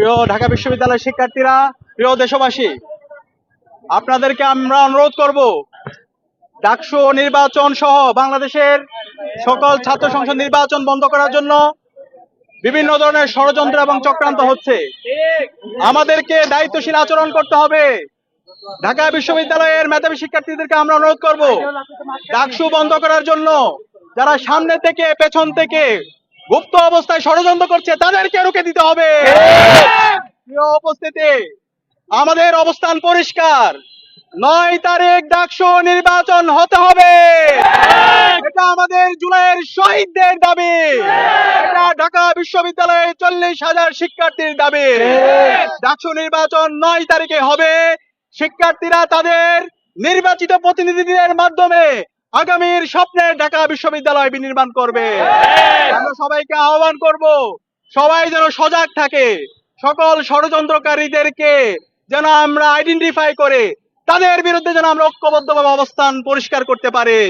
প্রিয় ঢাকা বিশ্ববিদ্যালয়ের শিক্ষার্থীরা, প্রিয় দেশবাসী, আপনাদেরকে আমরা অনুরোধ করব, ডাকসু নির্বাচন সহ বাংলাদেশের সকল ছাত্র সংসদ নির্বাচন বন্ধ করার জন্য বিভিন্ন ধরনের ষড়যন্ত্র এবং চক্রান্ত হচ্ছে। আমাদেরকে দায়িত্বশীল আচরণ করতে হবে। ঢাকা বিশ্ববিদ্যালয়ের মেধাবী শিক্ষার্থীদেরকে আমরা অনুরোধ করব, ডাকসু বন্ধ করার জন্য যারা সামনে থেকে, পেছন থেকে গুপ্ত অবস্থায় ষড়যন্ত্র করছে, তাদেরকে রুখে দিতে হবে। উপস্থিতি। আমাদের অবস্থান পরিষ্কার। নয় তারিখ ডাকসু নির্বাচন হতে হবে। এটা আমাদের জুলাইয়ের শহীদদের দাবি। এটা ঢাকা বিশ্ববিদ্যালয়ের চল্লিশ হাজার শিক্ষার্থীর দাবি। ডাকসু নির্বাচন নয় তারিখে হবে। শিক্ষার্থীরা তাদের নির্বাচিত প্রতিনিধিদের মাধ্যমে আগামীর স্বপ্নের ঢাকা বিশ্ববিদ্যালয় বিনির্মাণ করবে। আমরা সবাইকে আহ্বান করব, সবাই যেন সজাগ থাকে। সকল ষড়যন্ত্রকারীদেরকে যেন আমরা আইডেন্টিফাই করে, তাদের বিরুদ্ধে যেন আমরা ঐক্যবদ্ধভাবে অবস্থান পরিষ্কার করতে পারি।